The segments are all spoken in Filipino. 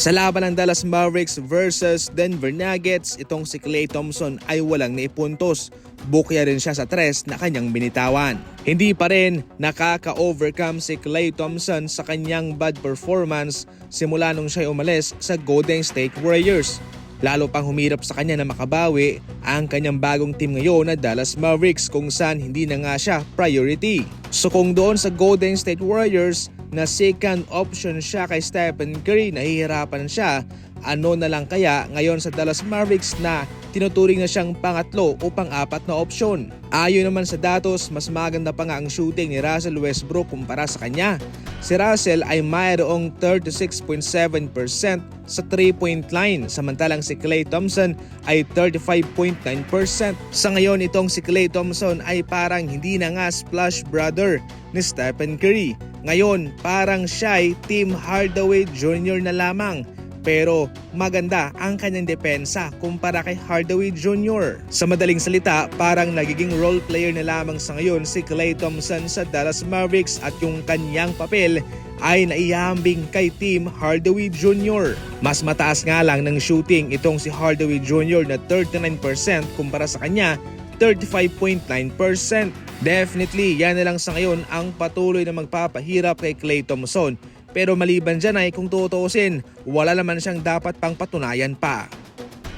Sa laban ng Dallas Mavericks versus Denver Nuggets, itong si Klay Thompson ay walang naipuntos. Bukya rin siya sa tres na kanyang binitawan. Hindi pa rin nakaka-overcome si Klay Thompson sa kanyang bad performance simula nung siya umalis sa Golden State Warriors. Lalo pang humirap sa kanya na makabawi ang kanyang bagong team ngayon na Dallas Mavericks kung saan hindi na nga siya priority. So kung doon sa Golden State Warriors na second option siya kay Stephen Curry, nahihirapan siya, ano na lang kaya ngayon sa Dallas Mavericks na tinuturing na siyang pangatlo o pang-apat na opsyon. Ayon naman sa datos, mas maganda pa nga ang shooting ni Russell Westbrook kumpara sa kanya. Si Russell ay mayroong 36.7% sa 3-point line samantalang si Klay Thompson ay 35.9%. Sa ngayon itong si Klay Thompson ay parang hindi na nga splash brother ni Stephen Curry. Ngayon parang siya ay Team Hardaway Jr. na lamang pero maganda ang kanyang depensa kumpara kay Hardaway Jr. Sa madaling salita, parang nagiging role player na lamang sa ngayon si Klay Thompson sa Dallas Mavericks at yung kanyang papel ay naihambing kay Team Hardaway Jr. Mas mataas nga lang ng shooting itong si Hardaway Jr. na 39% kumpara sa kanya 35.9%. Definitely, yan na lang sa ngayon ang patuloy na magpapahirap kay Klay Thompson. Pero maliban dyan ay kung tutuusin, wala naman siyang dapat pang patunayan pa.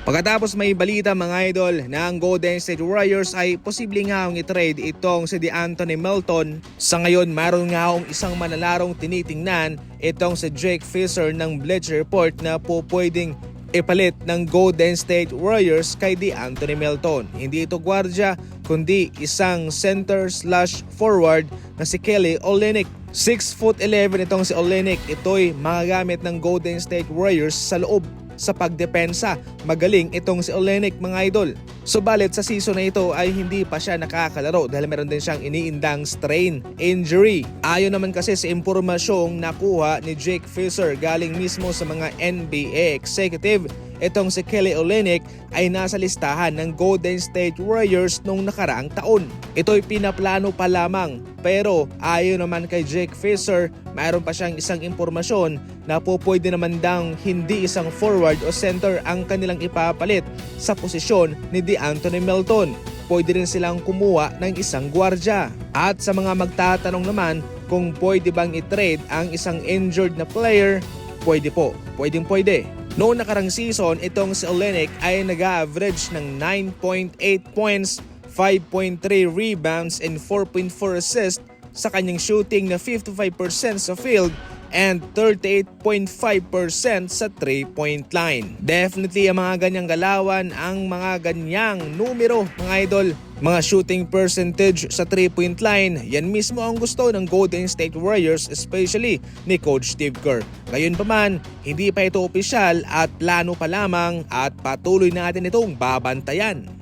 Pagkatapos may balita mga idol na ang Golden State Warriors ay posibleng nga akong i-trade itong si DeAnthony Melton. Sa ngayon maroon nga akong isang manalarong tinitingnan itong si Jake Fisher ng Bleacher Report na po pwedeng ipalit ng Golden State Warriors kay DeAnthony Melton. Hindi ito gwardya kundi isang center slash forward na si Kelly Olynyk. 6 foot 11 itong si Olynyk. Ito'y magagamit ng Golden State Warriors sa loob sa pagdepensa. Magaling itong si Olynyk mga idol. Subalit sa season na ito ay hindi pa siya nakakalaro dahil meron din siyang iniindang strain injury. Ayon naman kasi sa impormasyong nakuha ni Jake Fisher galing mismo sa mga NBA executive itong si Kelly Olynyk ay nasa listahan ng Golden State Warriors noong nakaraang taon. Ito'y pinaplano pa lamang pero ayon naman kay Jake Fisher, mayroon pa siyang isang impormasyon na po pwede naman dang hindi isang forward o center ang kanilang ipapalit sa posisyon ni DeAnthony Melton. Pwede rin silang kumuha ng isang gwardya. At sa mga magtatanong naman kung pwede bang i-trade ang isang injured na player, pwede po, pwedeng pwede. Noong nakarang season, itong si Olenek ay nag-average ng 9.8 points, 5.3 rebounds, and 4.4 assists sa kanyang shooting na 55% sa field and 38.5% sa 3-point line. Definitely ang mga ganyang galawan, ang mga ganyang numero mga idol, mga shooting percentage sa 3-point line, yan mismo ang gusto ng Golden State Warriors especially ni Coach Steve Kerr. Gayon pa man, hindi pa ito opisyal at plano pa lamang at patuloy natin itong babantayan.